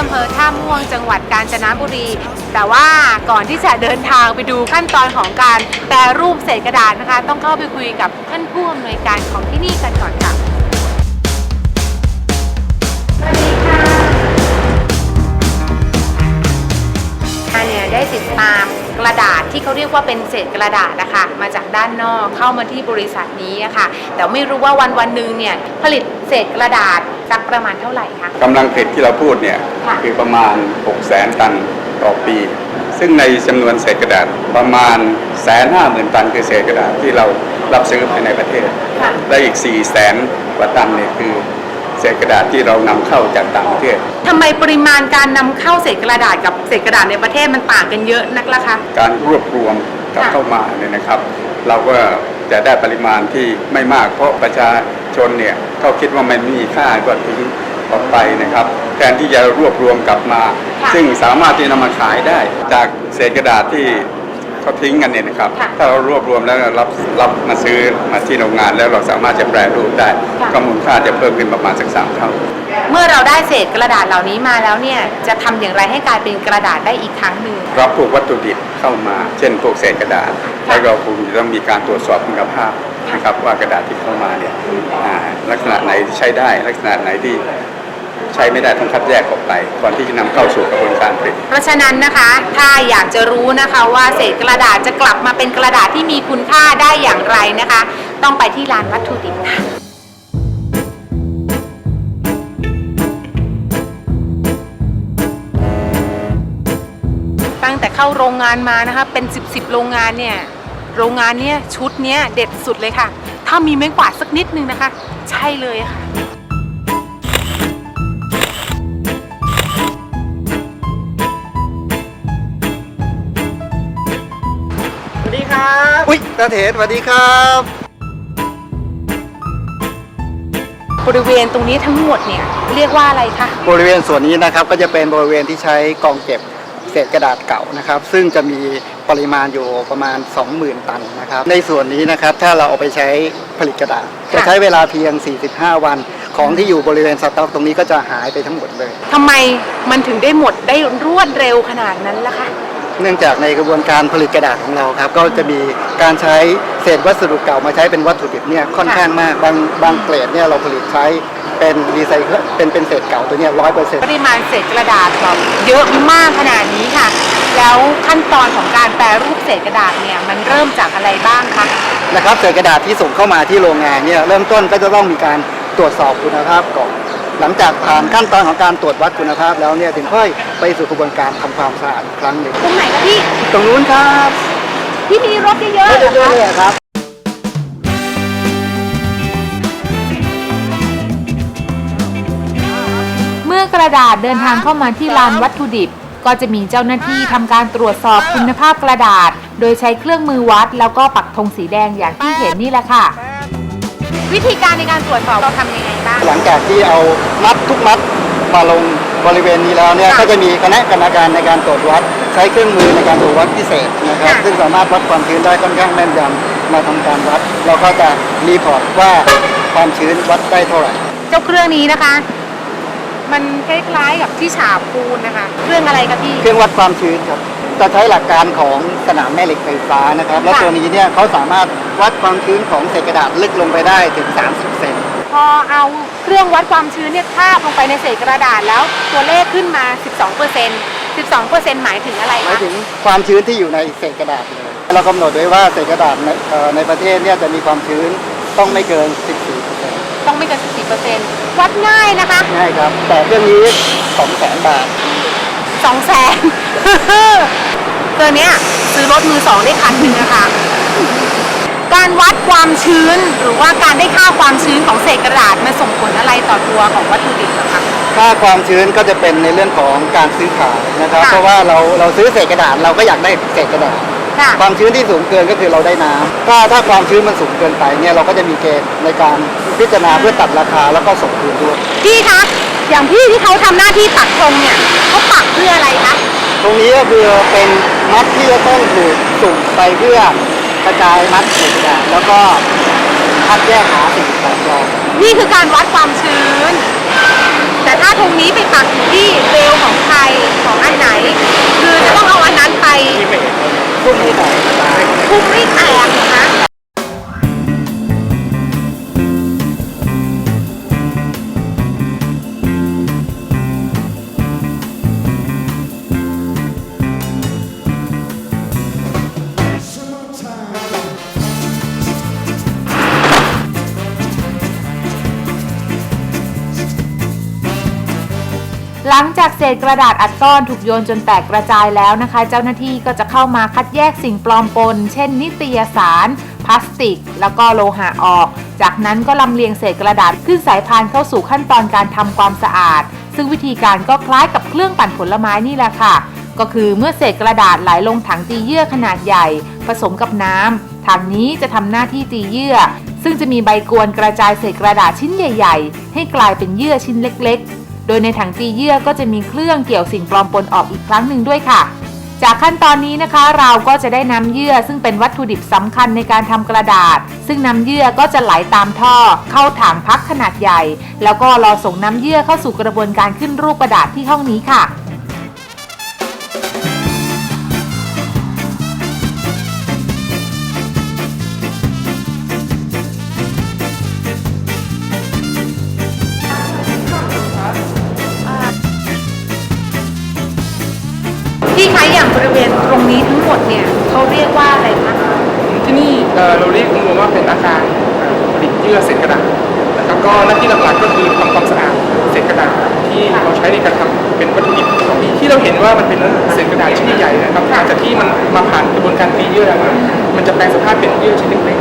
อำเภอท่าม่วงจังหวัดกาญจนบุรี แต่ว่าก่อนที่จะเดินทางไปดูขั้นตอนของการแปรรูปเศษกระดาษนะคะ ต้องเข้าไปคุยกับท่านผู้อำนวยการของที่นี่กันก่อนค่ะสวัสดีค่ะอันเนี่ยได้ติดตาม กระดาษที่เขาเรียกว่าเป็นเศษกระดาษนะคะมาจากด้านนอกเข้ามาที่บริษัทนี้นะคะแต่ไม่รู้ว่าวันวันๆหนึ่งเนี่ยผลิตเศษกระดาษสักประมาณเท่าไหร่คะกำลังผลิตที่เราพูดเนี่ยค่ะ คือประมาณ 6 0แสนตันต่อปี ซึ่งในจำนวนเศษกระดาษประมาณแสนห้าหมื่นตันคือเศษกระดาษที่เรารับซื้อภายในประเทศ ค่ะ และอีก4ี่แสนกว่าตันเนี่ยคือเศษกระดาษที่เรานำเข้าจากต่างประเทศ ทำไมปริมาณการนำเข้าเศษกระดาษกับ เศษกระดาษในประเทศมันต่างกันเยอะนักล่ะคะ การรวบรวมกลับค่ะ เข้ามาเนี่ยนะครับ เราก็จะได้ปริมาณที่ไม่มาก เพราะประชาชนเนี่ยเขาคิดว่ามันไม่มีค่าก็ทิ้งออกไปนะครับ แทนที่จะรวบรวมกลับมา ค่ะ ซึ่งสามารถที่นำมาขายได้ จากเศษกระดาษที่เขาทิ้งกันเนี่ยนะครับ ค่ะถ้าเรารวบรวมแล้วรับรับมาซื้อมาที่โรงงานแล้วเราสามารถจะแปรรูปได้ค่ะ ก็มูลค่าจะเพิ่มขึ้นประมาณสักสามเท่า เมื่อเราได้เศษกระดาษเหล่านี้มาแล้วเนี่ยจะทำอย่างไรให้กลายเป็นกระดาษได้อีกครั้งหนึ่งรับพวกวัตถุดิบเข้ามา เช่นพวกเศษกระดาษค่ะแล้วเราคงจะต้องมีการตรวจสอบคุณภาพนะครับว่ากระดาษที่เข้ามาเนี่ยอ่าลักษณะไหนที่ใช้ได้ ลักษณะไหนที่ใช้ไม่ได้ต้องคัดแยกออกไปก่อนที่จะนำเข้าสู่กระบวนการผลิตเพราะฉะนั้นนะคะ ถ้าอยากจะรู้นะคะว่าเศษกระดาษจะกลับมาเป็นกระดาษที่มีคุณค่าได้อย่างไรนะคะ ต้องไปที่ร้านวัตถุดิบค่ะ เข้าโรงงานมานะคะ เป็น 10บสโรงงานเนี่ย โรงงานเนี้ยชุดเนี้ยเด็ดสุดเลยค่ะ ถ้ามีไม้กวาดสักนิดนึงนะคะ ใช่เลยค่ะสวัสดีครับอุ้ยตาเถสวัสดีครับ บริเวณตรงนี้ทั้งหมดเนี่ยเรียกว่าอะไรคะ บริเวณส่วนนี้นะครับก็จะเป็นบริเวณที่ใช้กองเก็บ เศษกระดาษเก่านะครับ ซึ่งจะมีปริมาณอยู่ประมาณ 20,000 ตันนะครับ ในส่วนนี้นะครับถ้าเราเอาไปใช้ผลิตกระดาษ จะใช้เวลาเพียง 45 วัน ของที่อยู่บริเวณสต็อกตรงนี้ก็จะหายไปทั้งหมดเลย ทำไมมันถึงได้หมดได้รวดเร็วขนาดนั้นล่ะคะ เนื่องจากในกระบวนการผลิตกระดาษของเราครับก็จะมีการใช้เศษวัสดุเก่ามาใช้เป็นวัตถุดิบเนี่ยค่อนข้างมากบางบางเกรดเนี่ยเราผลิตใช้เป็นรีไซเคิลเป็นเป็นเศษเก่าตัวเนี้ร้อยเปอร์เซ็นต์ปริมาณเศษกระดาษแบบเยอะมากขนาดนี้ค่ะ แล้วขั้นตอนของการแปรรูปเศษกระดาษเนี่ยมันเริ่มจากอะไรบ้างคะนะครับเศษกระดาษที่ส่งเข้ามาที่โรงงานเนี่ยเริ่มต้นก็จะต้องมีการตรวจสอบคุณภาพก่อน หลังจากผ่านขั้นตอนของการตรวจวัดคุณภาพแล้วเนี่ยถึงค่อยไปสู่กระบวนการทำความสะอาดอีกครั้งหนึ่งตรงไหนคะพี่ ตรงนู้นครับที่มีรถเยอะๆไม่เหรได้อด้วยคะครับ เมื่อกระดาษเดินทางเข้ามาที่ลานวัตถุดิบ ก็จะมีเจ้าหน้าที่ทำการตรวจสอบคุณภาพกระดาษ โดยใช้เครื่องมือวัดแล้วก็ปักธงสีแดงอย่างที่เห็นนี่แหละค่ะ วิธีการในการตรวจสอบเราทำยังไงบ้าง หลังจากที่เอามัดทุกมัดมาลงบริเวณนี้แล้วเนี่ยค่ะก็จะมีคณะกรรมการในการตรวจวัด ใช้เครื่องมือในการตรวจวัดพิเศษนะครับ ค่ะ ซึ่งสามารถวัดความชื้นได้ค่อนข้างแม่นยำมาทำการวัด เราก็จะรีพอร์ตว่าความชื้นวัดได้เท่าไหร่ เจ้าเครื่องนี้นะคะ มันคล้ายๆกับที่ฉาบปูนนะคะ เครื่องอะไรคะพี่ เครื่องวัดความชื้นครับจะใช้หลักการของสนามแม่เหล็กไฟฟ้านะครับ และค่ะ ตัวนี้เนี่ยเขาสามารถ วัดความชื้นของเศษกระดาษลึกลงไปได้ถึง 30 เซนพอเอาเครื่องวัดความชื้นเนี่ยคาบลงไปในเศษกระดาษแล้วตัวเลขขึ้นมา 12เปอร์เซ็นต์12เปอร์เซ็นต์หมายถึงอะไรหมายคะถึงความชื้นที่อยู่ในเศษกระดาษเลย เรากำหนดไว้ว่าเศษกระดาษในเอ่อในประเทศเนี่ยจะมีความชื้นต้องไม่เกิน 14เปอร์เซ็นต์ต้องไม่เกิน14เปอร์เซ็นต์วัดง่ายนะคะ ง่ายครับ แต่เครื่องนี้2แสนบาท2แสน ตัวเนี้ยซื้อรถมือสองได้คันหนึ่งนะคะ การวัดความชื้นหรือว่าการได้ค่าความชื้นของเศษกระดาษมันส่งผลอะไรต่อตัวของวัตถุดิบเหรอคะ ค่าความชื้นก็จะเป็นในเรื่องของการซื้อขายนะครับ ค่ะ เพราะว่าเราเราซื้อเศษกระดาษเราก็อยากได้เศษกระดาษ ค่ะความชื้นที่สูงเกินก็คือเราได้น้ำถ้าถ้าความชื้นมันสูงเกินไปเนี่ยเราก็จะมีเกณฑ์ในการพิจารณาเพื่อตัดราคาแล้วก็ส่งคืนด้วย พี่คะอย่างพี่ที่เขาทำหน้าที่ปักธงเนี่ยเขาปักเพื่ออะไรคะ ตรงนี้ก็คือเป็นมัดที่จะต้องถูกสุ่มไปเพื่อ กระจายมัดเศษกระดาษแล้วก็คัดแยกหาสิ่งแปลกปลอมนี่คือการวัดความชื้นถ้าตรงนี้ไปปักอยู่ที่เรลของใครของอันไหน คือจะต้องเอาอันนั้นไป พุ่มไม่แตกพุ่มไม่แตกนะคะ ลังจากเศษกระดาษอัดก้อนถูกโยนจนแตกกระจายแล้วนะคะ เจ้าหน้าที่ก็จะเข้ามาคัดแยกสิ่งปลอมปน เช่น นิตยสาร พลาสติก แล้วก็โลหะออก จากนั้นก็ลำเลียงเศษกระดาษขึ้นสายพานเข้าสู่ขั้นตอนการทำความสะอาด ซึ่งวิธีการก็คล้ายกับเครื่องปั่นผลไม้นี่แหละค่ะ ก็คือเมื่อเศษกระดาษไหลลงถังตีเยื่อขนาดใหญ่ ผสมกับน้ำถังนี้จะทำหน้าที่ตีเยื่อ ซึ่งจะมีใบกวนกระจายเศษกระดาษชิ้นใหญ่ ๆ ให้กลายเป็นเยื่อชิ้นเล็ก โดยในถังตีเยื่อก็จะมีเครื่องเกี่ยวสิ่งปลอมปนออกอีกครั้งหนึ่งด้วยค่ะ จากขั้นตอนนี้นะคะเราก็จะได้น้ำเยื่อซึ่งเป็นวัตถุดิบสำคัญในการทำกระดาษ ซึ่งน้ำเยื่อก็จะไหลตามท่อ เข้าถังพักขนาดใหญ่ แล้วก็รอส่งน้ำเยื่อเข้าสู่กระบวนการขึ้นรูปกระดาษที่ห้องนี้ค่ะ ดเนี่ยเขาเรียกว่าอะไรคะที่นี่เอ่อเราเรียกรวมๆว่าเป็นอาคารเอ่อผลิตเยื่อเศษกระดาษแล้วก็หน้าที่หลักๆก็คือทำความสะอาดเศษกระดาษที่เราใช้ในการทำเป็นวัตถุดิบที่เราเห็นว่ามันเป็นเศษกระดาษชิ้นใหญ่ๆนะครับหลังจากที่มันมาผ่านกระบวนการตีเยื่อแล้วเนี่ยมันจะแปลงสภาพเป็นเยื่อชิ้นเล็ก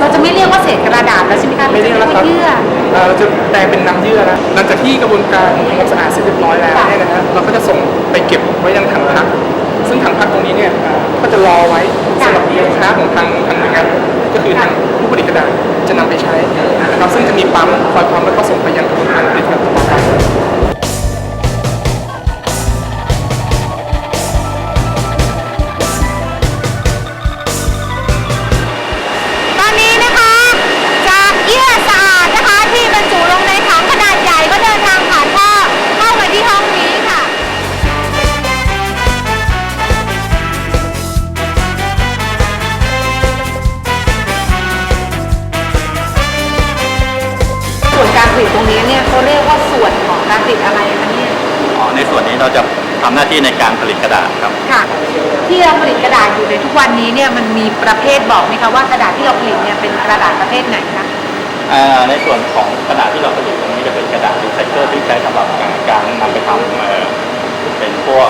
เราจะไม่เรียกว่าเศษกระดาษแล้วใช่ไหมคะๆไม่เรียกแล้วครับเยื่อเอ่อเราจะแปลงเป็นน้ำเยื่อนะหลังจากที่กระบวนการทำความสะอาดเสร็จเรียบร้อยแล้วเนี่ยนะฮะเราก็จะส่งไปเก็บไว้ยังถังพัก ซึ่งถังพักตรงนี้เนี่ยเอ่อก็จะรอไว้สำหรับลูกค้าของทางทางหน่วยงานก็คือทางผู้ผลิตกระดาษจะนำไปใช้นะครับซึ่งจะมีปั๊มคอยปั๊มแล้วก็ส่งไปยังกระบวนการผลิตกันต่อไป การผลิตตรงนี้เนี่ยเขาเรียกว่าส่วนของการผลิตอะไรคะเนี่ยอ๋อในส่วนนี้เราจะทำหน้าที่ในการผลิตกระดาษครับ ค่ะ ที่เราผลิตกระดาษอยู่ในทุกวันนี้เนี่ยมันมีประเภทบอกไหมคะว่ากระดาษที่เราผลิตเนี่ยเป็นกระดาษประเภทไหนคะอ่าในส่วนของกระดาษที่เราผลิตตรงนี้จะเป็นกระดาษรีไซเคิลที่ใช้สำหรับการนำไปทำเอ่อเป็นพวก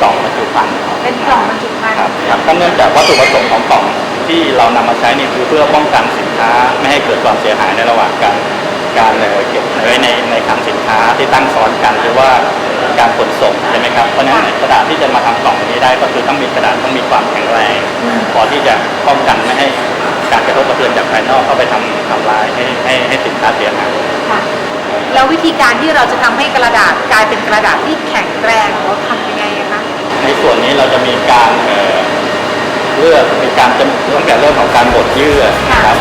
กล่องบรรจุภัณฑ์เป็นกล่องบรรจุภัณฑ์ครับครับก็เนื่องจากวัตถุประสงค์ของกล่องที่เรานำมาใช้นี่คือเพื่อป้องกันสินค้า ไม่ให้เกิดความเสียหายในระหว่างการ การเอ่อเก็บไว้ในในคลังสินค้าที่ตั้งซ้อนกันหรือว่าการขนส่งใช่ไหมครับเพราะฉะนั้นกระดาษที่จะมาทำกล่องนี้ได้ก็คือต้องมีกระดาษต้องมีความแข็งแรงพอที่จะป้องกันไม่ให้การกระทบกระเทือนจากภายนอกเข้าไปทำทำลายให้ให้ให้สินค้าเสียหายค่ะแล้ววิธีการที่เราจะทำให้กระดาษกลายเป็นกระดาษที่แข็งแรงเราทำยังไงอะคะในส่วนนี้เราจะมีการเอ่อเลือกมีการจะตั้งแต่เริ่มของการบดเยื่อนะครับ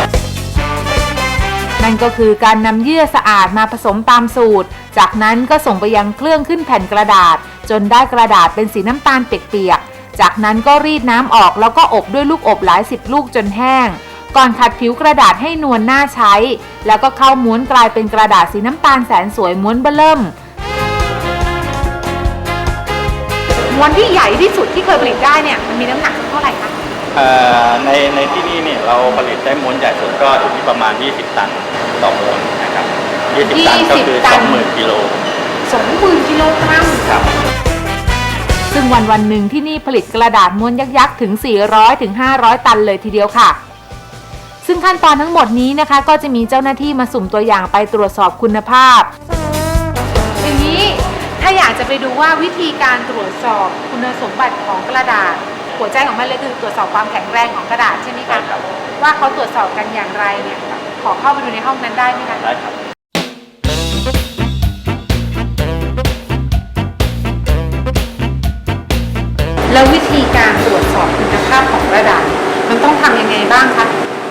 นั่นก็คือการนำเยื่อสะอาดมาผสมตามสูตร จากนั้นก็ส่งไปยังเครื่องขึ้นแผ่นกระดาษ จนได้กระดาษเป็นสีน้ำตาลเปียกๆ จากนั้นก็รีดน้ำออกแล้วก็อบด้วยลูกอบหลายสิบลูกจนแห้ง ก่อนขัดผิวกระดาษให้นวลน่าใช้ แล้วก็เข้าม้วนกลายเป็นกระดาษสีน้ำตาลแสนสวยม้วนเบ้อเริ่มม้วนที่ใหญ่ที่สุดที่เคยผลิตได้เนี่ยมันมีน้ำหนักเท่าไหร่คะ ในในที่นี่เนี่ยเราผลิตได้ม้วนใหญ่สุดก็อยู่ที่ประมาณ 20 ตันต่อม้วนนะครับ 20 ตันก็คือ 20ตัน 20,000กิโลสองหมื่นกิโลกรัมครับ ซึ่งวันวันหนึ่งที่นี่ผลิตกระดาษม้วนยักษ์ๆถึง 400ถึง500 ตันเลยทีเดียวค่ะ ซึ่งขั้นตอนทั้งหมดนี้นะคะ ก็จะมีเจ้าหน้าที่มาสุ่มตัวอย่างไปตรวจสอบคุณภาพ อย่างนี้ถ้าอยากจะไปดูว่าวิธีการตรวจสอบคุณสมบัติของกระดาษ หัวใจของมันเลยคือตรวจสอบความแข็งแรงของกระดาษใช่ไหมใช่คะครับว่าเขาตรวจสอบกันอย่างไรเนี่ยขอเข้าไปดูในห้องนั้นได้ไหมคะได้ครับ แล้ววิธีการตรวจสอบคุณภาพของกระดาษ มันต้องทำยังไงบ้างคะ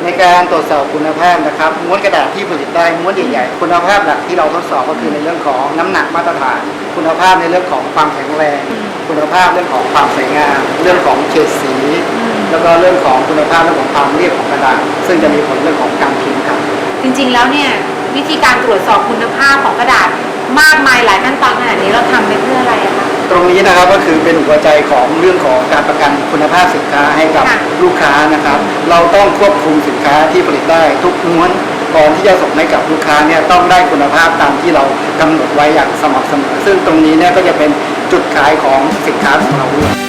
ในการตรวจสอบคุณภาพนะครับม้วนกระดาษที่ผลิตได้ม้วนใหญ่ๆคุณภาพหลักที่เราทดสอบก็คือในเรื่องของน้ำหนักมาตรฐาน คุณภาพในเรื่องของความแข็งแรง คุณภาพเรื่องของความสวยงาม เรื่องของเฉดสี แล้วก็เรื่องของคุณภาพเรื่องของความเรียบของกระดาษ ซึ่งจะมีผลเรื่องของการพิมพ์ครับจริงๆแล้วเนี่ยวิธีการตรวจสอบคุณภาพของกระดาษ มากมายหลายขั้นตอนขนาดนี้เราทำไปเพื่ออะไรอะคะ ตรงนี้นะครับก็คือเป็นหัวใจของเรื่องของการประกันคุณภาพสินค้าให้กับค่ะ ลูกค้านะครับ เราต้องควบคุมสินค้าที่ผลิตได้ทุกม้วนก่อนที่จะส่งให้กับลูกค้าเนี่ยต้องได้คุณภาพตามที่เรากำหนดไว้อย่างสม่ำเสมอ ซึ่งตรงนี้เนี่ยก็จะเป็นจุดขายของสินค้าของเราด้วย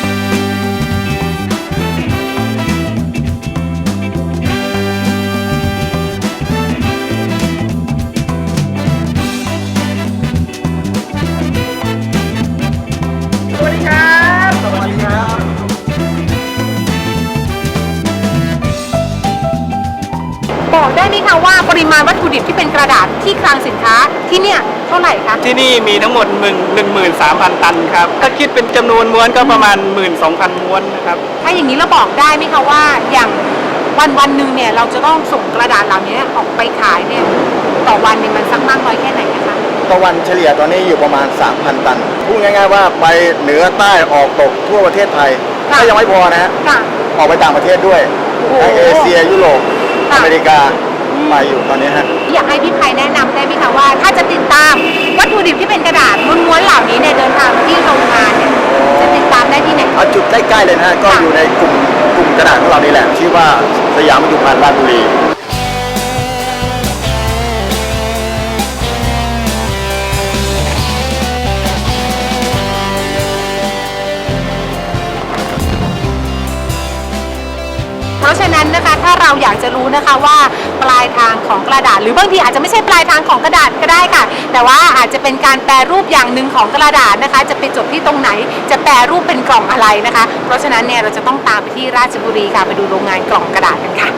บอกได้ไหมคะว่าปริมาณวัตถุดิบที่เป็นกระดาษที่คลังสินค้าที่เนี่ยเท่าไหร่คะ ที่นี่มีทั้งหมด1 1 3 0 0 0 ตันครับ ถ้าคิดเป็นจำนวนม้วนก็ประมาณ 12,000 ม้วนนะครับ ถ้าอย่างนี้เราบอกได้ไหมคะว่าอย่างวันวันหนึ่งเนี่ยเราจะต้องส่งกระดาษเหล่านี้ออกไปขายเนี่ยต่อวันเนี่ยมันสักมากน้อยแค่ไหนนะคะ ต่อวันเฉลี่ยตอนนี้อยู่ประมาณ 3,000 ตัน พูดง่ายๆว่าไปเหนือใต้ออกตกทั่วประเทศไทย ค่ะก็ยังไม่พอนะฮะ ค่ะ ออกไปต่างประเทศด้วย โอ้โห ทั้งเอเชียยุโรปค่ะ อเมริกาไปอยู่ตอนนี้ฮะอยากให้พี่ไพแนะนำได้ไหมคะว่า ถ้าจะติดตามวัตถุดิบที่เป็นกระดาษม้วนๆเหล่านี้เนี่ยเดินทางมาที่โรงงานเนี่ยจะติดตามได้ที่ไหนเอาจุดใกล้ๆเลยนะฮะก็ค่ะอยู่ในกลุ่มกลุ่มกระดาษของเรานี่แหละชื่อว่าสยามบรรจุภัณฑ์ราชบุรีเพราะฉะนั้นนะคะถ้า เราอยากจะรู้นะคะว่าปลายทางของกระดาษ หรือบางทีอาจจะไม่ใช่ปลายทางของกระดาษก็ได้ค่ะ แต่ว่าอาจจะเป็นการแปรรูปอย่างหนึ่งของกระดาษนะคะ จะไปจบที่ตรงไหน จะแปรรูปเป็นกล่องอะไรนะคะ เพราะฉะนั้นเนี่ยเราจะต้องตามไปที่ราชบุรีค่ะไปดูโรงงานกล่องกระดาษกันค่ะ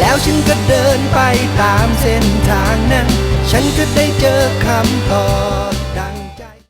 แล้วฉันก็เดินไปตามเส้นทางนั้น ฉันก็ได้เจอคำตอบ